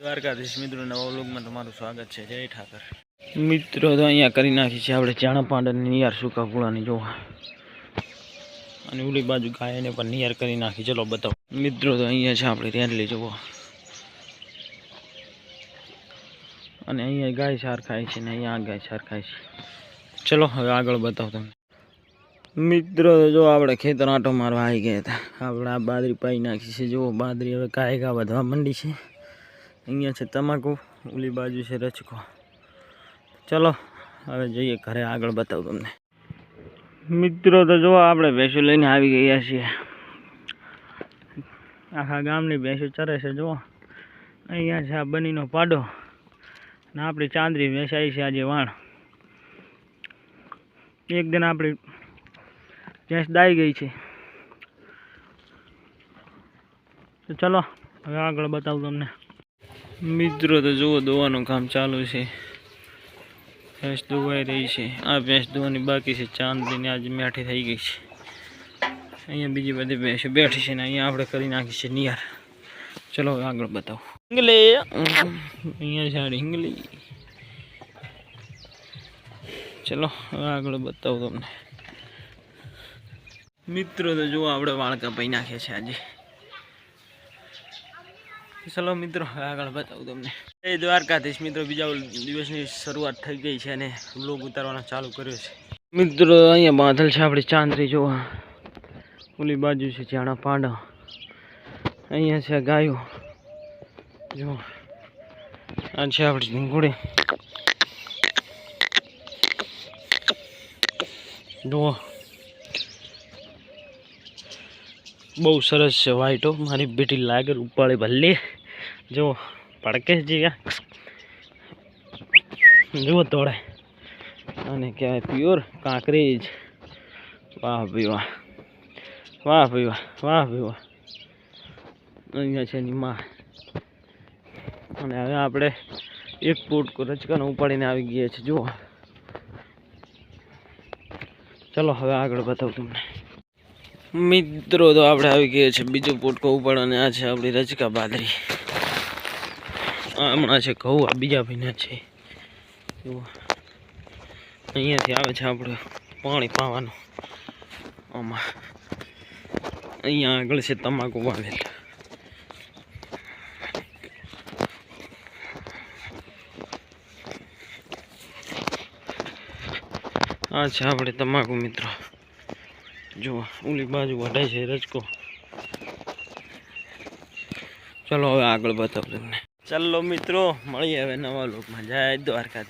દ્વારકાધીશ મિત્રો, નવા વ્લોગમાં તમારું સ્વાગત છે. જય ઠાકર. મિત્રો, તો અહીંયા કરી નાખી છે આપણે ચાણા પાંડરની નિયાર સૂકા કુળાની જોવા અને ઓલી બાજુ ગાયને પણ નિયાર કરી નાખી. ચલો બતાવો. મિત્રો, તો અહીંયા છે આપણે રેન્ડલી જોવો અને અહીંયા ગાય સાર ખાય છે ને અહીંયા આ ગાય સાર ખાય છે. ચલો, હવે આગળ બતાવો તમને. મિત્રો જો આપણે ખેતર આંટો મારવા આવી ગયા હતા. આપણે આ બાદરી પાઈ નાખી છે. જુઓ બાદરી હવે ઘા વધવા માંડી છે. અહીંયા છે તમાકુ, ઓલી બાજુ છે રચકો ચલો, હવે જઈએ ઘરે આગળ બતાવું તમને. મિત્રો, તો જો આપણે ભેંસો લઈને આવી ગયા છીએ. આખા ગામની ભેંસો ચરે છે, જુઓ. અહીંયા છે આ બનીનો પાડો. ને આપણી ચાંદરી વેસાઈ છે આજે વાણ. એક દિન આપણી ભેંસ દાઈ ગઈ છે. તો ચલો, હવે આગળ બતાવું તમને. મિત્રો તો જુઓ દોવાનું કામ ચાલુ છે. ભેંસ દોવાઈ રહી છે. આ ભેંસ દોવાની બાકી છે. ચાંદની આજે મેઠી થઈ ગઈ છે. અહીંયા બીજી બધી ભેંસો બેઠી છે ને અહીંયા આપણે કરી નાખી છે નિયાર. ચલો આગળ બતાવો. હિંગલી. અહીંયા છે હિંગલી. ચલો આગળ બતાવું તમને. મિત્રો તો જુઓ આપણે વાળ કાપાઈ નાખ્યા છે આજે. ચલો મિત્રો આગળ બતાવું તમને. એ દ્વારકાધીશ મિત્રો, બીજા દિવસની શરૂઆત થઈ ગઈ છે અને લોગ ઉતારવાનો ચાલુ કર્યો છે. મિત્રો, અહીંયા બાંધલ છે આપણે ચાંદરી જોવા ઓલી બાજુ છે ચાણા પાંડા. અહીંયા છે ગાયો. જો, આ છે આપણી ઢીંગુડી જુઓ. બહુ સરસ છે વાઈટો મારી બેટી લાગે ઉપાડે ભલે જો પડકે જીયા જુઓ તોડે. અને કહેવાય પ્યોર કાંકરી જ. વાહ ભાઈ વાહ. વાહ ભાઈ વાહ વાહ ભાઈ વાહ. અહીંયા છે એની માં. અને હવે આપણે એક પોટકો રચકાનો ઉપાડીને આવી ગયા છીએ જુઓ. ચલો, હવે આગળ બતાવું તમને. મિત્રો, તો આપણે આવી ગયા છે બીજો પોટકો ઉપાડવાને આ છે આપણી રચકા બાદરી. હમણાં છે ઘઉં આ બીજા ભાઈના છે. અહીંયાથી આવે છે આપણે પાણી પાવાનું. આમાં. અહીંયા આગળ છે તમાકુ વાવેલ. આ છે આપણે તમાકુ, મિત્રો. જુઓ ઉલી બાજુ વઢાય છે રજકો. ચલો, હવે આગળ બતાવું તમને. ચાલો મિત્રો, મળીએ હવે નવા લોકમાં જય દ્વારકાથી